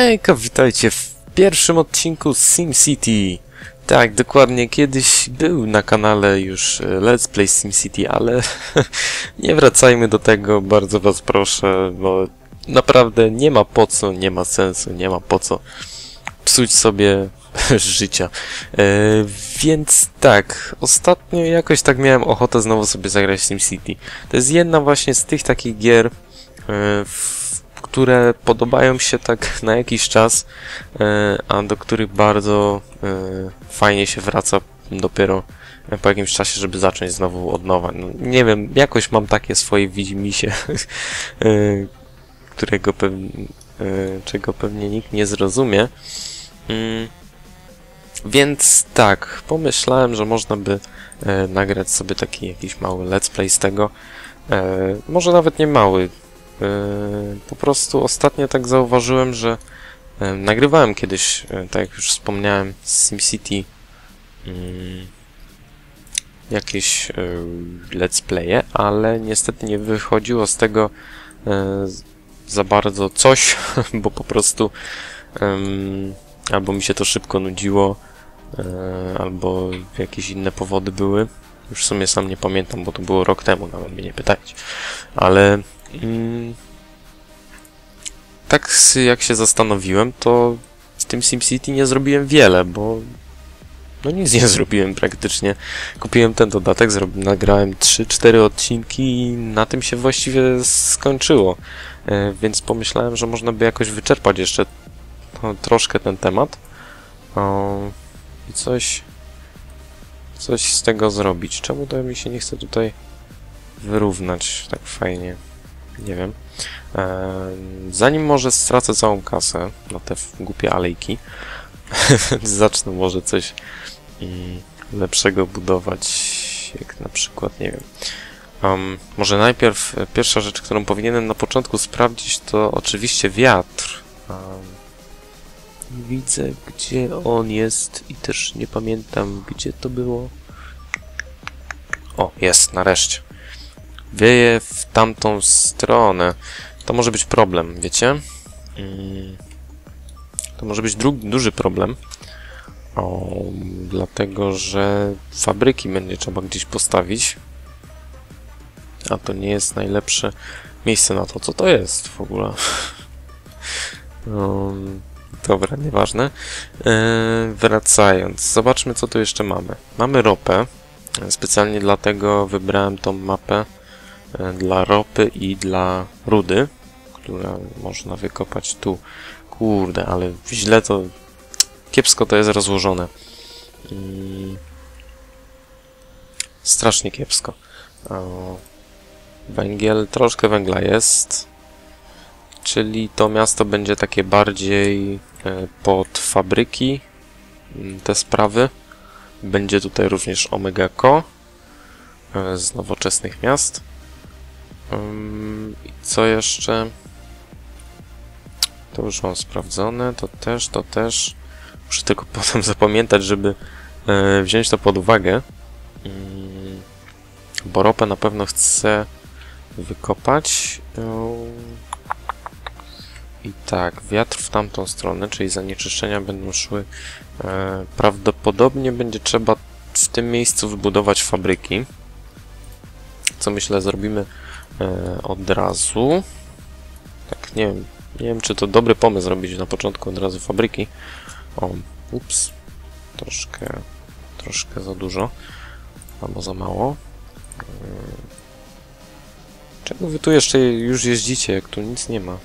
Hejka, witajcie w pierwszym odcinku SimCity. Tak, dokładnie, kiedyś był na kanale już e, Let's Play SimCity, ale nie wracajmy do tego, bardzo was proszę, bo naprawdę nie ma po co, nie ma sensu, nie ma po co psuć sobie życia. E, więc tak, ostatnio jakoś tak miałem ochotę znowu sobie zagrać SimCity. To jest jedna właśnie z tych takich gier, e, w które podobają się tak na jakiś czas, e, a do których bardzo e, fajnie się wraca dopiero po jakimś czasie, żeby zacząć znowu od nowa. No, nie wiem, jakoś mam takie swoje widzimisię, e, którego pewnie, czego pewnie nikt nie zrozumie. Mm. Więc tak, pomyślałem, że można by nagrać sobie taki jakiś mały let's play z tego. Może nawet nie mały, po prostu ostatnio tak zauważyłem, że e, nagrywałem kiedyś, e, tak jak już wspomniałem, z SimCity jakieś let's playe, ale niestety nie wychodziło z tego za bardzo coś, bo po prostu albo mi się to szybko nudziło, albo jakieś inne powody były. Już w sumie sam nie pamiętam, bo to było rok temu, nawet mnie nie pytać. Ale. Tak jak się zastanowiłem, to w tym SimCity nie zrobiłem wiele, bo no nic nie zrobiłem praktycznie. Kupiłem ten dodatek, nagrałem 3-4 odcinki i na tym się właściwie skończyło. E, więc pomyślałem, że można by jakoś wyczerpać jeszcze no, troszkę ten temat i coś coś z tego zrobić. Czemu to mi się nie chce tutaj wyrównać tak fajnie? Nie wiem. Zanim może stracę całą kasę na te głupie alejki, zacznę może coś mm, lepszego budować, jak na przykład, nie wiem. Um, może najpierw e, pierwsza rzecz, którą powinienem na początku sprawdzić, to oczywiście wiatr. Um, widzę, gdzie on jest i też nie pamiętam, gdzie to było. O, jest, nareszcie wieje w tamtą stronę. To może być problem, wiecie? Mm. To może być duży problem. O, dlatego, że fabryki będzie trzeba gdzieś postawić. A to nie jest najlepsze miejsce na to, co to jest w ogóle. Um, dobra, nieważne. Yy, wracając, zobaczmy, co tu jeszcze mamy. Mamy ropę. Specjalnie dlatego wybrałem tą mapę E, dla ropy i dla rudy, która można wykopać tu. Kurde, ale źle to... Kiepsko to jest rozłożone. Strasznie kiepsko. Węgiel, troszkę węgla jest. Czyli to miasto będzie takie bardziej e, pod fabryki, mm, te sprawy. Będzie tutaj również Omega Co e, z nowoczesnych miast. I co jeszcze? To już mam sprawdzone, to też, to też. Muszę tylko potem zapamiętać, żeby e, wziąć to pod uwagę. Bo ropę na pewno chcę wykopać. I tak, wiatr w tamtą stronę, czyli zanieczyszczenia będą szły. E, prawdopodobnie będzie trzeba w tym miejscu wybudować fabryki. Co myślę zrobimy E, od razu. Tak, nie wiem, nie wiem, czy to dobry pomysł zrobić na początku od razu fabryki. O, ups, troszkę, troszkę za dużo, albo za mało. E, czego wy tu jeszcze już jeździcie, jak tu nic nie ma?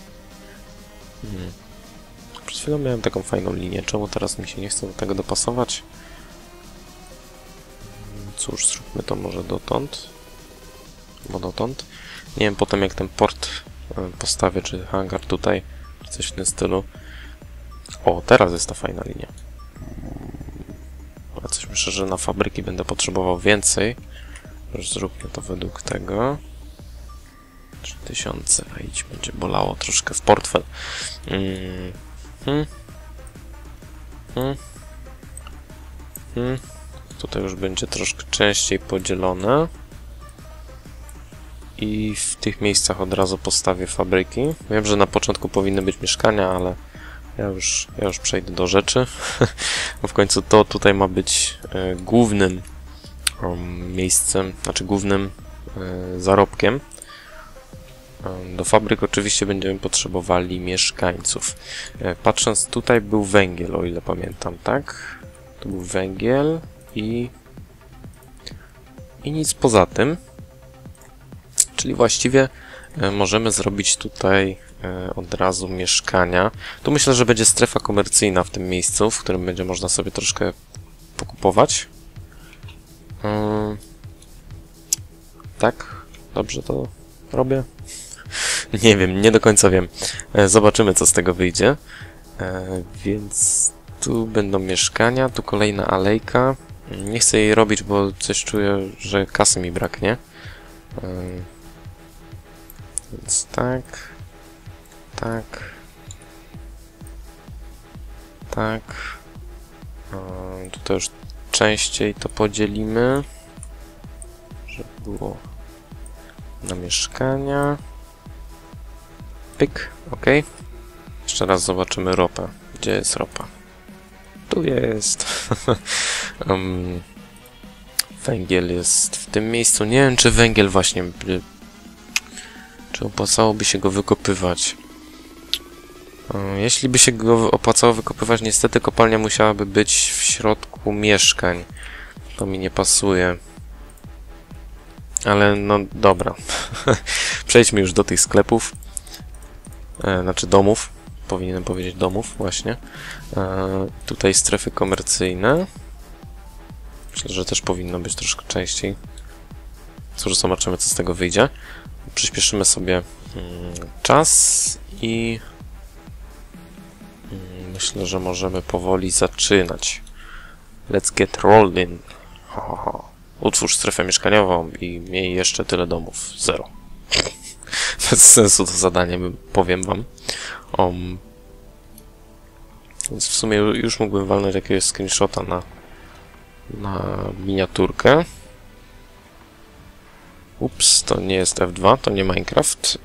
Hmm. Przed chwilą miałem taką fajną linię, czemu teraz mi się nie chce do tego dopasować? Cóż, zróbmy to może dotąd. Bo dotąd. Nie wiem potem jak ten port e, postawię, czy hangar tutaj, czy coś w tym stylu. O, teraz jest ta fajna linia. Ale coś myślę, że na fabryki będę potrzebował więcej. Zróbmy to według tego. 3000, a idź, będzie bolało troszkę w portfel. Mm. Hmm. Hmm. Hmm. Tutaj już będzie troszkę częściej podzielone i w tych miejscach od razu postawię fabryki. Wiem, że na początku powinny być mieszkania, ale Ja już, ja już przejdę do rzeczy. Bo w końcu to tutaj ma być e, głównym um, miejscem, znaczy głównym e, zarobkiem. E, do fabryk oczywiście będziemy potrzebowali mieszkańców. E, patrząc tutaj był węgiel, o ile pamiętam, tak? To był węgiel i i nic poza tym. Czyli właściwie e, możemy zrobić tutaj e, od razu mieszkania. Tu myślę, że będzie strefa komercyjna w tym miejscu, w którym będzie można sobie troszkę pokupować. Yy, tak? Dobrze to robię? Nie wiem, nie do końca wiem. E, zobaczymy, co z tego wyjdzie. Więc tu będą mieszkania, tu kolejna alejka. Nie chcę jej robić, bo coś czuję, że kasy mi braknie. Więc tak. Tak. Tak. Tutaj już częściej to podzielimy. Żeby było na mieszkania. Pyk, ok. Jeszcze raz zobaczymy ropę. Gdzie jest ropa? Tu jest. węgiel jest w tym miejscu. Nie wiem, czy węgiel właśnie... Czy opłacałoby się go wykopywać. Um, jeśli by się go opłacało wykopywać, niestety kopalnia musiałaby być w środku mieszkań. To mi nie pasuje. Ale no dobra. Przejdźmy już do tych sklepów. E, znaczy domów powinienem powiedzieć domów, właśnie. E, tutaj strefy komercyjne. Myślę, że też powinno być troszkę częściej. Cóż, zobaczymy, co z tego wyjdzie. Przyspieszymy sobie mm, czas i mm, myślę, że możemy powoli zaczynać. Let's get rolling. Ho. Utwórz strefę mieszkaniową i miej jeszcze tyle domów. Zero. Bez sensu to zadanie, powiem wam. Um, więc w sumie już mógłbym walnąć jakiegoś screenshota na, na miniaturkę. Ups, to nie jest F2, to nie Minecraft.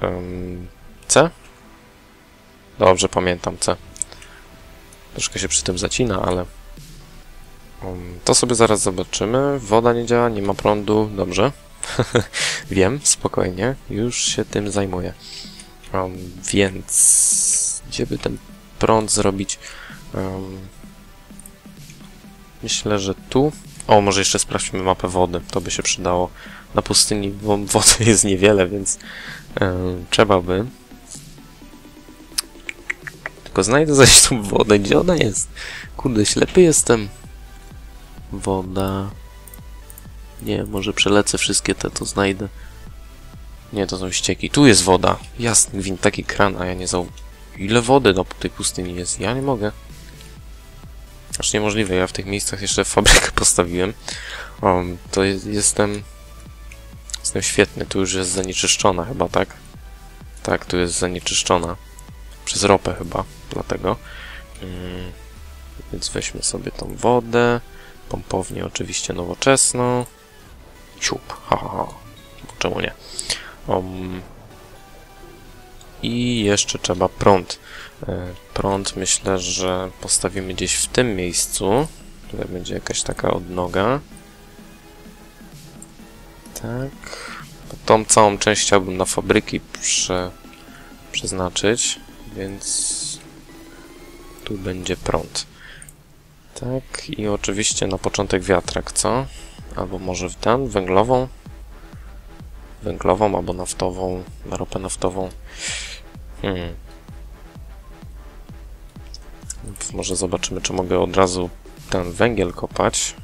C? Dobrze, pamiętam C. Troszkę się przy tym zacina, ale... To sobie zaraz zobaczymy. Woda nie działa, nie ma prądu. Dobrze. Wiem, spokojnie. Już się tym zajmuję. Um, więc... Gdzie by ten prąd zrobić? Um, myślę, że tu... O, może jeszcze sprawdźmy mapę wody. To by się przydało. Na pustyni wody jest niewiele, więc um, trzeba by. Tylko znajdę zaś tą wodę. Gdzie ona jest? Kurde, ślepy jestem. Woda. Nie, może przelecę wszystkie te, to znajdę. Nie, to są ścieki. Tu jest woda. Jasny gwint, taki kran, a ja nie zau... Ile wody no, po tej pustyni jest? Ja nie mogę. Aż niemożliwe, ja w tych miejscach jeszcze fabrykę postawiłem. To jest, jestem... Jestem świetny, tu już jest zanieczyszczona chyba, tak? Tak, tu jest zanieczyszczona. Przez ropę chyba, dlatego. Um, więc weźmy sobie tą wodę. Pompownię oczywiście nowoczesną. Ciup, ha, ha, ha. Czemu nie? Um, I jeszcze trzeba prąd. E, prąd myślę, że postawimy gdzieś w tym miejscu. Tutaj będzie jakaś taka odnoga. Tak. Tą całą część chciałbym na fabryki prze, przeznaczyć, więc tu będzie prąd. Tak, i oczywiście na początek wiatrak, co? Albo może w ten, węglową? Węglową albo naftową, na ropę naftową. Hmm. Może zobaczymy, czy mogę od razu ten węgiel kopać.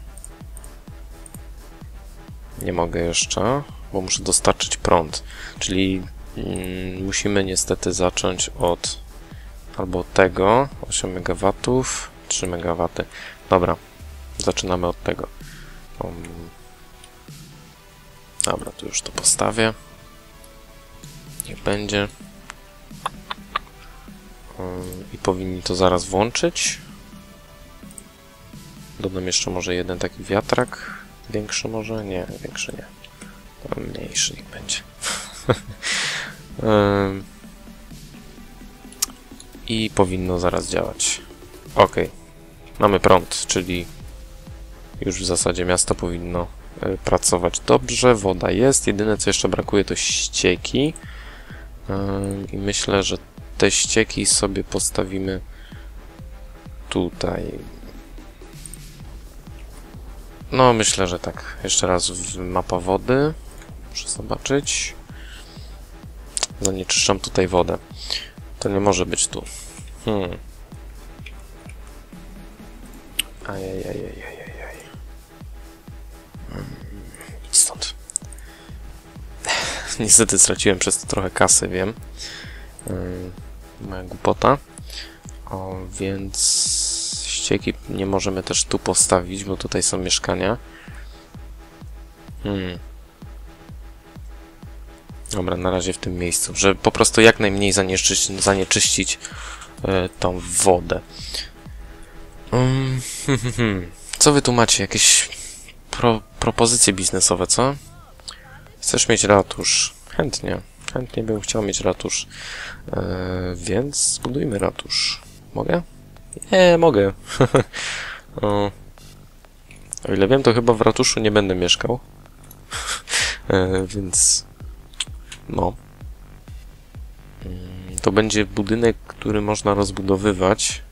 Nie mogę jeszcze, bo muszę dostarczyć prąd. Czyli mm, musimy niestety zacząć od albo tego 8 MW, 3 MW. Dobra, zaczynamy od tego. Um, dobra, tu już to postawię. Niech będzie. I powinni to zaraz włączyć. Dodam jeszcze może jeden taki wiatrak. Większy może? Nie, większy nie. To mniejszy niech będzie. I powinno zaraz działać. Ok. Mamy prąd, czyli już w zasadzie miasto powinno y, pracować dobrze. Woda jest. Jedyne co jeszcze brakuje to ścieki. I myślę, że te ścieki sobie postawimy tutaj. No, myślę, że tak. Jeszcze raz mapa wody. Muszę zobaczyć. Zanieczyszczam tutaj wodę. To nie może być tu. Hmm. Ajajajajajajaj. Hmm. Idź stąd. Niestety straciłem przez to trochę kasy, wiem. Hmm. Moja głupota. O, więc ścieki nie możemy też tu postawić, bo tutaj są mieszkania. Hmm. Dobra, na razie w tym miejscu, żeby po prostu jak najmniej zanieczyścić, zanieczyścić tą wodę. Um, co wy tu macie? Jakieś pro, propozycje biznesowe, co? Chcesz mieć ratusz? Chętnie. Chętnie bym chciał mieć ratusz. E, więc zbudujmy ratusz. Mogę? Nie, mogę. o. o ile wiem, to chyba w ratuszu nie będę mieszkał. e, więc no. Mm, to będzie budynek, który można rozbudowywać.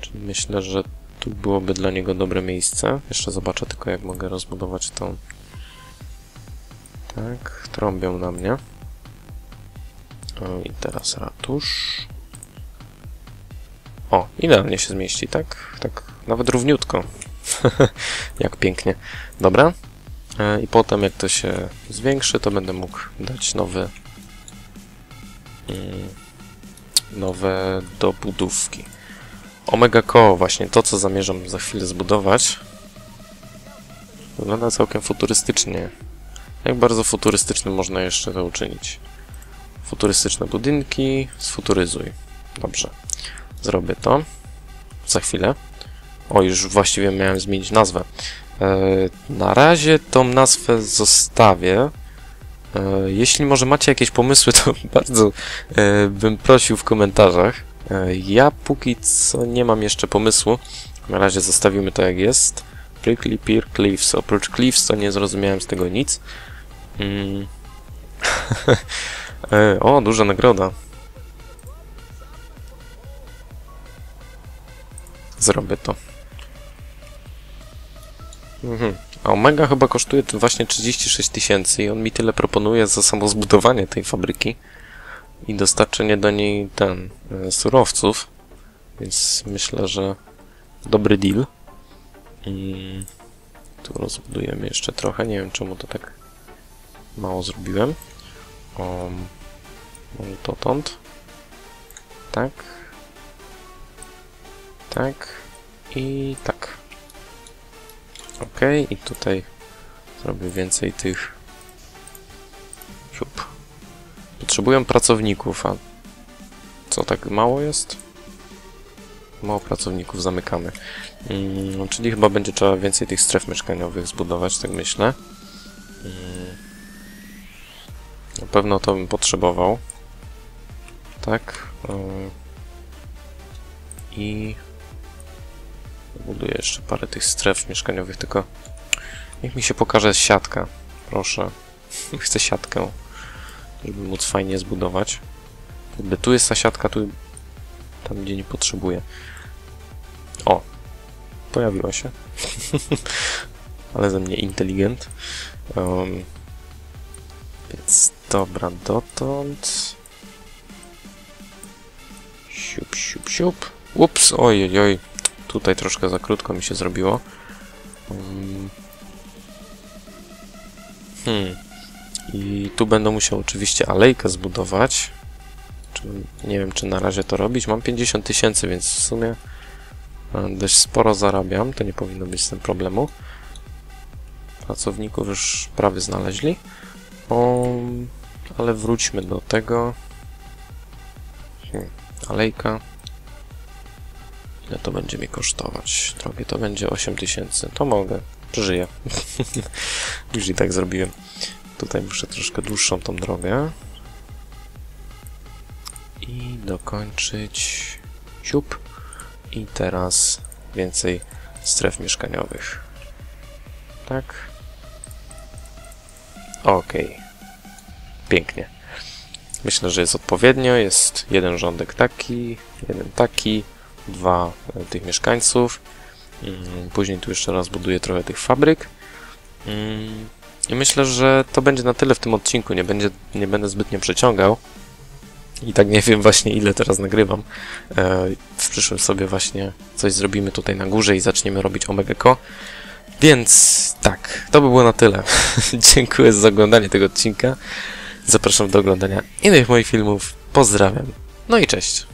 Czyli myślę, że tu byłoby dla niego dobre miejsce. Jeszcze zobaczę tylko, jak mogę rozbudować tą... Tak, trąbią na mnie. O, i teraz ratusz. O, idealnie się zmieści, tak? Tak, nawet równiutko. jak pięknie. Dobra. E, I potem, jak to się zwiększy, to będę mógł dać nowy mm, nowe dobudówki. Omega Ko, właśnie to, co zamierzam za chwilę zbudować, wygląda całkiem futurystycznie. Jak bardzo futurystycznym można jeszcze to uczynić? Futurystyczne budynki, sfuturyzuj. Dobrze. Zrobię to. Za chwilę. O, już właściwie miałem zmienić nazwę. E, na razie tą nazwę zostawię. E, jeśli może macie jakieś pomysły, to bardzo e, bym prosił w komentarzach. Ja póki co nie mam jeszcze pomysłu. Na razie zostawimy to jak jest. Prickly Pear Cliffs. Oprócz Cliffs to nie zrozumiałem z tego nic. Mm. o, duża nagroda. Zrobię to. Mhm. A Omega chyba kosztuje właśnie 36 tysięcy i on mi tyle proponuje za samo zbudowanie tej fabryki i dostarczenie do niej ten e, surowców, więc myślę, że dobry deal. I tu rozbudujemy jeszcze trochę, nie wiem czemu to tak mało zrobiłem. O, może dotąd. Tak. Tak. I tak. Ok, i tutaj zrobię więcej tych... Siup. Potrzebuję pracowników, a co tak mało jest? Mało pracowników zamykamy. Hmm, czyli chyba będzie trzeba więcej tych stref mieszkaniowych zbudować, tak myślę. Hmm. Na pewno to bym potrzebował. Tak. I buduję jeszcze parę tych stref mieszkaniowych, tylko niech mi się pokaże siatka. Proszę. Chcę siatkę żeby móc fajnie zbudować. Jakby tu jest ta siatka, tu tam gdzie nie potrzebuję. O! Pojawiła się. Ale ze mnie inteligent. Um, więc dobra, dotąd. Siup, siup, siup. Ups, oj, oj. Tutaj troszkę za krótko mi się zrobiło. Um, hmm. I tu będę musiał oczywiście alejkę zbudować. Nie wiem, czy na razie to robić. Mam 50 tysięcy, więc w sumie dość sporo zarabiam. To nie powinno być z tym problemu. Pracowników już prawie znaleźli. Ale wróćmy do tego. Hmm, alejka. Ile to będzie mi kosztować? Drogie to będzie 8 tysięcy. To mogę. Przeżyję. już i tak zrobiłem. Tutaj muszę troszkę dłuższą tą drogę. I dokończyć. Siup. I teraz więcej stref mieszkaniowych. Tak. Okej. Pięknie. Myślę, że jest odpowiednio. Jest jeden rządek taki, jeden taki, dwa e, tych mieszkańców. Mm, Później tu jeszcze raz buduję trochę tych fabryk. Mm, I myślę, że to będzie na tyle w tym odcinku. Nie, będzie, nie będę zbytnio przeciągał. I tak nie wiem właśnie ile teraz nagrywam. E, W przyszłym sobie właśnie coś zrobimy tutaj na górze i zaczniemy robić Omegeko. Więc tak, to by było na tyle. Dziękuję za oglądanie tego odcinka. Zapraszam do oglądania innych moich filmów. Pozdrawiam. No i cześć.